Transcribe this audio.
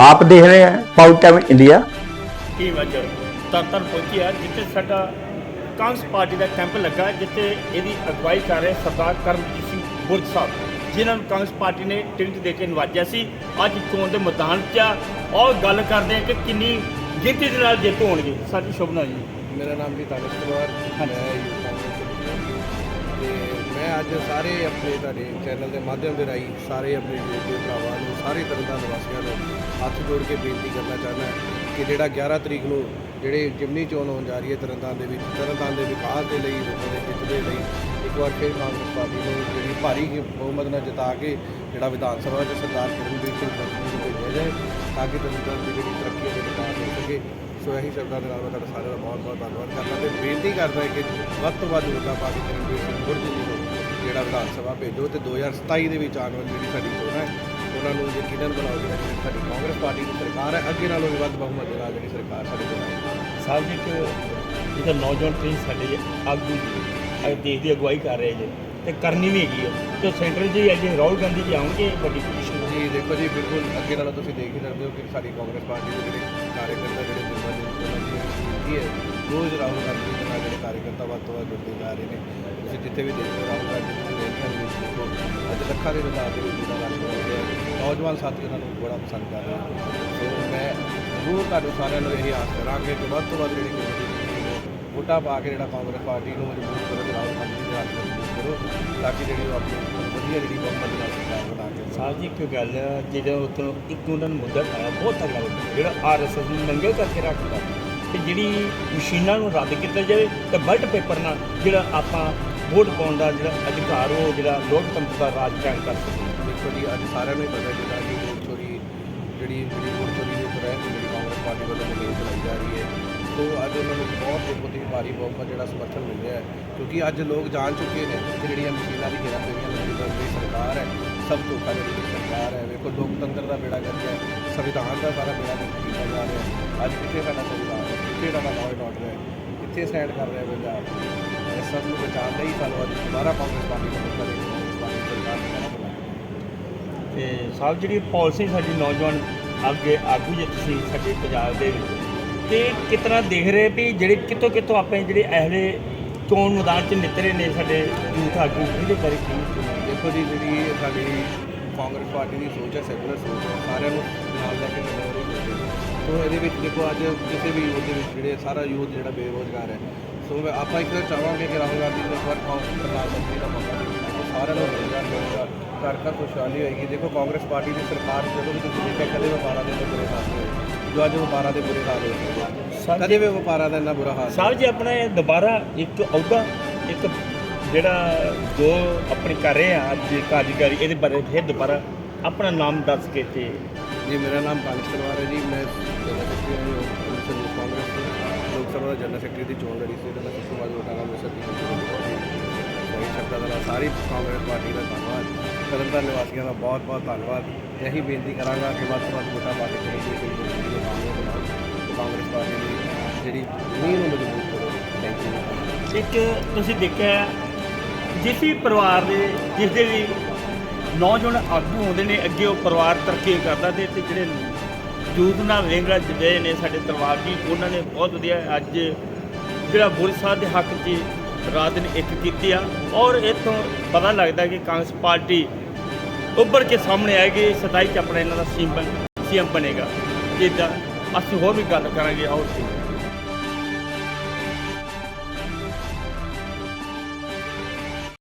ਆਪ ਦੇਖ ਰਹੇ ਹੈ ਪਾਉਟ ਟਾਈਮ ਇੰਡੀਆ। ਟੀਮ ਅੱਜ ਤਰਤਨ ਪਹੁੰਚੀ ਹੈ ਜਿੱਥੇ ਸਾਡਾ ਕਾਂਗਰਸ ਪਾਰਟੀ ਦਾ ਕੈਂਪ ਲੱਗਾ ਜਿੱਥੇ ਇਹਦੀ ਅਗਵਾਈ ਕਰ ਰਹੇ ਸਰਦਾਰ ਕਰਮਜੀਤ ਸਿੰਘ ਬੁਰਜ ਸਾਹਿਬ ਜਿਨ੍ਹਾਂ ਨੂੰ ਕਾਂਗਰਸ ਪਾਰਟੀ ਨੇ ਟਿਕਟ ਦੇ ਕੇ ਨਵਾਜਿਆ ਸੀ। ਅੱਜ ਚੋਣ ਦੇ ਮੈਦਾਨ 'ਚ ਆ। ਔਰ ਗੱਲ ਕਰਦੇ ਆ ਕਿ ਕਿੰਨੀ ਗਿਣਤੀ ਦੇ ਨਾਲ ਜਿੱਤ ਹੋਣਗੇ। ਸਾਡੀ ਸ਼ੁਭਨਾ ਜੀ। ਮੇਰਾ ਨਾਮ ਜੀ ਤਾਨਿਸ਼ ਕੁਮਾਰ ਮੈਂ ਤੇ ਮੈਂ ਅੱਜ ਸਾਰੇ ਆਪਣੇ ਤੁਹਾਡੇ ਚੈਨਲ ਦੇ ਮਾਧਿਅਮ ਦੇ ਰਾਹੀਂ ਸਾਰੇ ਆਪਣੇ ਯੂਥ ਦੇ ਭਰਾਵਾਂ ਨੂੰ, ਸਾਰੇ ਤਰਨਤਾਰਨ ਨਿਵਾਸੀਆਂ ਨੂੰ ਹੱਥ ਜੋੜ ਕੇ ਬੇਨਤੀ ਕਰਨਾ ਚਾਹੁੰਦਾ ਕਿ ਜਿਹੜਾ 11 ਤਰੀਕ ਨੂੰ ਜਿਹੜੇ ਜਿਮਨੀ ਚੋਣ ਹੋਣ ਜਾ ਰਹੀ ਹੈ ਤਰਨਤਾਰਨ ਦੇ ਵਿੱਚ, ਤਰਨਤਾਰਨ ਦੇ ਵਿਕਾਸ ਦੇ ਲਈ, ਲੋਕਾਂ ਦੇ ਹਿੱਤ ਦੇ ਲਈ, ਇੱਕ ਵਾਰ ਫਿਰ ਕਾਂਗਰਸ ਪਾਰਟੀ ਨੂੰ ਜਿਹੜੀ ਭਾਰੀ ਬਹੁਮਤ ਨਾਲ ਜਿਤਾ ਕੇ ਜਿਹੜਾ ਵਿਧਾਨ ਸਭਾ 'ਚ ਸਰਦਾਰ ਕਿਰਨਜੀਤ ਸਿੰਘ ਬੱਬੂ ਨੂੰ ਭੇਜਿਆ ਜਾਏ ਤਾਂ ਕਿ ਤਰਨਤਾਰਨ ਦੀ ਜਿਹੜੀ ਤਰੱਕੀ ਅਤੇ ਵਿਕਾਸ ਹੋ ਸਕੇ। ਸੋ ਇਹੀ ਸ਼ਬਦਾਂ ਦੇ ਨਾਲ ਮੈਂ ਤੁਹਾਡਾ ਸਾਰਿਆਂ ਦਾ ਬਹੁਤ ਬਹੁਤ ਧੰਨਵਾਦ ਕਰਦਾ ਤੇ ਬੇਨਤੀ ਕਰਦਾ ਕਿ ਵੱਧ ਤੋਂ ਵੱਧ ਵੋਟਾਂ ਪਾ ਕੇ ਕਿਰਨਜੀਤ ਸਿੰਘ ਗੁਰਜ ਜੀ ਨੂੰ ਜਿਹੜਾ ਵਿਧਾਨ ਸਭਾ ਭੇਜੋ ਤੇ 2027 ਦੇ ਵਿੱਚ ਆਉਣ ਵਾਲੀ ਜਿਹੜੀ ਸਾਡੀ ਚੋਣ ਹੈ ਉਹਨਾਂ ਨੂੰ ਯਕੀਨਨ ਬਣਾਓ ਜਿਹੜਾ ਸਾਡੀ ਕਾਂਗਰਸ ਪਾਰਟੀ ਦੀ ਸਰਕਾਰ ਹੈ ਅੱਗੇ ਨਾਲੋਂ ਵੀ ਵੱਧ ਬਹੁਮਤ ਦੇ ਨਾਲ ਜਿਹੜੀ ਸਰਕਾਰ ਸਾਡੇ ਕੋਲ ਆਏਗੀ ਸਾਹਿਬ ਜੀ ਇੱਕ ਜਿਹੜਾ ਨੌਜਵਾਨ ਪੀੜ੍ਹੀ ਸਾਡੇ ਆਗੂ ਜੀ ਅੱਜ ਦੇਸ਼ ਦੀ ਅਗਵਾਈ ਕਰ ਰਹੇ ਜੀ ਤੇ ਕਰਨੀ ਵੀ ਹੈਗੀ ਹੈ ਤੇ ਸੈਂਟਰ 'ਚ ਅੱਜ ਰਾਹੁਲ ਗਾਂਧੀ ਜੀ ਆਉਣਗੇ ਵੱਡੀ ਪੋਜੀਸ਼ਨ ਜੀ ਦੇਖੋ ਜੀ ਬਿਲਕੁਲ ਅੱਗੇ ਨਾਲੋਂ ਤੁਸੀਂ ਦੇਖ ਹੀ ਸਕਦੇ ਹੋ ਕਿ ਸਾਡੀ ਕਾਂਗਰਸ ਪਾਰਟੀ ਦੇ ਜਿਹੜੇ ਕਾਰਜਕਰਤਾ ਜਿਹੜੇ ਜਿਹੜੀ ਹੈ। ਰੋਜ਼ ਰਾਹੁਲ ਗਾਂਧੀ ਦੇ ਨਾਲ ਜਿਹੜੇ ਕਾਰਜਕਰਤਾ ਵੱਧ ਤੋਂ ਵੱਧ ਜੁੜਦੇ ਜਾ ਰਹੇ ਨੇ। ਤੁਸੀਂ ਜਿੱਥੇ ਵੀ ਦੇਖੋ ਰਾਹੁਲ ਗਾਂਧੀ ਦੀ ਰੈਲੀਆਂ ਦੇ ਵਿੱਚ ਦੇਖੋ ਅੱਜ ਲੱਖਾਂ ਦੇ ਵਿਚਾਰ ਦੇ ਵਿੱਚ ਜਿਹੜਾ ਰਸ਼ ਹੋ ਰਿਹਾ ਨੌਜਵਾਨ ਸਾਥੀ ਉਹਨਾਂ ਨੂੰ ਬੜਾ ਪਸੰਦ ਕਰ ਰਹੇ ਨੇ। ਸੋ ਮੈਂ ਜ਼ਰੂਰ ਤੁਹਾਨੂੰ ਸਾਰਿਆਂ ਨੂੰ ਇਹ ਆਸ ਕਰਾਂਗੇ ਕਿ ਵੱਧ ਤੋਂ ਵੱਧ ਜਿਹੜੀ ਕਮੇਟੀ ਨੂੰ ਵੋਟਾਂ ਪਾ ਕੇ ਜਿਹੜਾ ਕਾਂਗਰਸ ਪਾਰਟੀ ਨੂੰ ਮਜ਼ਬੂਤ ਕਰੋ ਤੇ ਰਾਹੁਲ ਗਾਂਧੀ ਦੇ ਹੱਥ ਮਜ਼ਬੂਤ ਕਰੋ ਤਾਂ ਕਿ ਜਿਹੜੀ ਉਹ ਆਪਣੀ ਵਧੀਆ ਜਿਹੜੀ ਬਹੁਮਤ ਨਾਲ ਸਰਕਾਰ ਬਣਾ ਕੇ ਸਾਹਿਬ ਜੀ ਇੱਕ ਗੱਲ ਆ, ਜਿਹੜਾ ਉੱਥੋਂ ਇੱਕ ਉਹਨਾਂ ਨੂੰ ਮੁੱਦਾ ਪਾਇਆ ਬਹੁਤ ਤਗੜਾ ਮੁੱਦਾ ਜਿਹੜਾ ਆਰਐਸਐਸ ਨੂੰ ਨੰਗੇ ਕਰਕੇ ਰੱਖਦਾ। ਤੇ ਜਿਹੜੀ ਮਸ਼ੀਨਾਂ ਨੂੰ ਰੱਦ ਕੀਤਾ ਜਾਵੇ ਤੇ ਬਲਟ ਪੇਪਰ ਨਾਲ ਜਿਹੜਾ ਆਪਾਂ ਵੋਟ ਪਾਉਣ ਦਾ ਜਿਹੜਾ ਅਧਿਕਾਰ, ਉਹ ਜਿਹੜਾ ਲੋਕਤੰਤਰ ਦਾ ਰਾਜ ਕਾਇਮ ਕਰ ਸਕੀਏ। ਦੇਖੋ ਜੀ, ਅੱਜ ਸਾਰਿਆਂ ਨੂੰ ਹੀ ਪਤਾ ਜਿਹੜਾ ਕਿ ਵੋਟ ਚੋਰੀ ਜਿਹੜੀ ਜਿਹੜੀ ਵੋਟ ਚੋਰੀ ਦੇ ਉੱਪਰ ਜਿਹੜੀ ਕਾਂਗਰਸ ਪਾਰਟੀ ਵੱਲੋਂ ਮੁਹਿੰਮ ਚਲਾਈ ਜਾ ਰਹੀ ਹੈ, ਸੋ ਅੱਜ ਉਹਨਾਂ ਨੂੰ ਬਹੁਤ ਹੀ ਬਹੁਤ ਹੀ ਭਾਰੀ ਬਹੁਮਤ ਜਿਹੜਾ ਸਮਰਥਨ ਮਿਲ ਰਿਹਾ ਹੈ, ਕਿਉਂਕਿ ਅੱਜ ਲੋਕ ਜਾਣ ਚੁੱਕੇ ਨੇ ਕਿ ਜਿਹੜੀਆਂ ਮਸ਼ੀਨਾਂ ਦੀ ਹੇਰਾ ਫੇਰੀਆਂ ਨੇ ਜਿਹੜੀ ਸਰਕਾਰ ਹੈ, ਸਭ ਧੋਖਾ ਜਿਹੜੀ ਸਰਕਾਰ ਹੈ, ਵੇਖੋ ਲੋਕਤੰਤਰ ਦਾ ਬੇੜਾ ਗਰਕ ਹੈ। ਸੰਵਿਧਾਨ ਦਾ ਸਾਰਾ ਬੇੜਾ ਕੀਤਾ ਜਾ ਰਿਹਾ ਅੱਜ ਕਿੱਥੇ ਸਾਡਾ ਸੰਵਿਧਾਨ ਹੈ? ਕਿੱਥੇ ਸਾਡਾ ਲਾਅ ਐਂਡ ਆਰਡਰ ਹੈ? ਕਿੱਥੇ ਸਟੈਂਡ ਕਰ ਰਿਹਾ ਪੰਜਾਬ? ਇਸ ਸਭ ਨੂੰ ਬਚਾਉਣ ਲਈ ਸਾਨੂੰ ਅੱਜ ਦੁਬਾਰਾ ਕਾਂਗਰਸ ਪਾਰਟੀ ਨੂੰ ਮੌਕਾ ਸਰਕਾਰ ਨੂੰ ਦੁਬਾਰਾ ਤੇ ਸਾਹਿਬ, ਜਿਹੜੀ ਪਾਲਿਸੀ ਸਾਡੀ ਨੌਜਵਾਨ ਅੱਗੇ ਆਗੂ ਜੇ ਤੁਸੀਂ ਸਾਡੇ ਪੰਜਾਬ ਦੇ ਵਿੱਚ ਤੇ ਕਿਤਨਾ ਦੇਖ ਰਹੇ ਵੀ ਜਿਹੜੇ ਕਿਤੋਂ ਕਿਤੋਂ ਆਪਣੇ ਜਿਹੜੇ ਇਹਲੇ ਚੋਣ ਮੈਦਾਨ 'ਚ ਨਿਤਰੇ ਨੇ ਸਾਡੇ ਯੂਥ ਆਗੂ, ਇਹਦੇ ਬਾਰੇ ਕੀ ਦੇਖੋ ਜੀ, ਜਿਹੜੀ ਸਾਡੀ ਕਾਂਗਰਸ ਪਾਰਟੀ ਦੀ ਸੋਚ ਹੈ, ਸੈਕੂਲਰ ਸੋਚ ਹੈ, ਸਾਰਿਆਂ ਨੂੰ ਨਾਲ ਲੈ ਕੇ ਸੋ ਇਹਦੇ ਵਿੱਚ ਦੇਖੋ ਅੱਜ ਕਿਸੇ ਵੀ ਯੂਥ ਦੇ ਵਿੱਚ ਜਿਹੜੇ ਸਾਰਾ ਯੂਥ ਜਿਹੜਾ ਬੇਰੋਜ਼ਗਾਰ ਹੈ। ਸੋ ਆਪਾਂ ਇੱਕ ਚਾਹਾਂਗੇ ਕਿ ਰਾਹੁਲ ਗਾਂਧੀ ਨੂੰ ਇੱਕ ਵਾਰ ਕਾਂਗਰਸ ਪ੍ਰਧਾਨ ਮੰਤਰੀ ਦਾ ਮੌਕਾ ਦੇ ਸਾਰਿਆਂ ਨੂੰ ਰੋਜ਼ਗਾਰ ਮਿਲੇਗਾ ਘਰ ਘਰ ਖੁਸ਼ਹਾਲੀ ਹੋਏਗੀ। ਦੇਖੋ ਕਾਂਗਰਸ ਪਾਰਟੀ ਦੀ ਸਰਕਾਰ ਜਦੋਂ ਵੀ ਤੁਸੀਂ ਦੇਖਿਆ ਕਦੇ ਵਪਾਰਾਂ ਦੇ ਬੁਰੇ ਹਾਲ ਹੋਏ। ਜੋ ਅੱਜ ਵਪਾਰਾਂ ਦੇ ਬੁਰੇ ਹਾਲ ਹੋਏ ਸਰ ਕਦੇ ਵੀ ਵਪਾਰਾਂ ਦਾ ਇੰਨਾ ਬੁਰਾ ਹਾਲ। ਸਾਹਿਬ ਜੀ ਆਪਣਾ ਦੁਬਾਰਾ ਇੱਕ ਅਹੁਦਾ ਇੱਕ ਜਿਹੜਾ ਜੋ ਆਪਣੀ ਕਰ ਰਹੇ ਆ ਅੱਜ ਕਾਰਜਕਾਰੀ ਇਹਦੇ ਬਾਰੇ ਫਿਰ ਦੁਬਾਰਾ ਆਪਣਾ ਨਾਮ ਦੱਸ ਕੇ ਤੇ ਜੀ, ਮੇਰਾ ਨਾਮ ਕਾਲਿਸ਼ ਤਲਵਾਰ ਹੈ ਜੀ। ਮੈਂ ਕਾਂਗਰਸ ਲੋਕ ਸਭਾ ਦਾ ਜਨਰਲ ਸੈਕਟਰੀ ਦੀ ਚੋਣ ਲੜੀ ਸੀ। ਤੇ ਮੈਂ ਸਭ ਤੋਂ ਵੱਧ ਵੋਟਾਂ ਨਾਲ ਦੀ ਸਹੀ ਸ਼ਬਦਾਂ ਦਾ ਸਾਰੀ ਕਾਂਗਰਸ ਪਾਰਟੀ ਦਾ ਧੰਨਵਾਦ। ਤਰਨਤਾਰਨ ਨਿਵਾਸੀਆਂ ਦਾ ਬਹੁਤ ਬਹੁਤ ਧੰਨਵਾਦ ਇਹੀ ਬੇਨਤੀ ਕਰਾਂਗਾ ਕਿ ਵੱਧ ਤੋਂ ਵੱਧ ਵੋਟਾਂ ਪਾ ਕੇ ਜਿਹੜੀ ਕਾਂਗਰਸ ਕਾਂਗਰਸ ਪਾਰਟੀ ਦੀ ਜਿਹੜੀ ਨੀਂਹ ਨੂੰ ਮਜ਼ਬੂਤ ਕਰੋ। ਥੈਂਕ ਯੂ ਇੱਕ ਤੁਸੀਂ ਦੇਖਿਆ ਜਿਸ ਵੀ ਪਰਿਵਾਰ ਦੇ, ਜਿਸ ਦੇ ਵੀ ਨੌਜਵਾਨ ਆਗੂ ਆਉਂਦੇ ਨੇ, ਅੱਗੇ ਉਹ ਪਰਿਵਾਰ ਤਰੱਕੀ ਕਰਦਾ ਤੇ ਤੇ ਜਿਹੜੇ ਯੂਥ ਨਾਲ ਵੇਂਗੜਾ ਜਿਹੜੇ ਨੇ ਸਾਡੇ ਦਰਬਾਰ ਜੀ, ਉਹਨਾਂ ਨੇ ਬਹੁਤ ਵਧੀਆ ਅੱਜ ਜਿਹੜਾ ਬੁਰਜ ਸਾਹਿਬ ਦੇ ਹੱਕ 'ਚ ਰਾਤ ਨੇ ਇੱਕ ਕੀਤੀ ਆ। ਔਰ ਇੱਥੋਂ ਪਤਾ ਲੱਗਦਾ ਕਿ ਕਾਂਗਰਸ ਪਾਰਟੀ ਉੱਭਰ ਕੇ ਸਾਹਮਣੇ ਆਏਗੀ 27 ਚ ਆਪਣਾ ਇਹਨਾਂ ਦਾ ਸੀਐਮ ਬਣ ਸੀਐਮ ਬਣੇਗਾ। ਜਿੱਦਾਂ ਅਸੀਂ ਹੋਰ ਵੀ ਗੱਲ ਕਰਾਂਗੇ, ਆਓ ਸੀ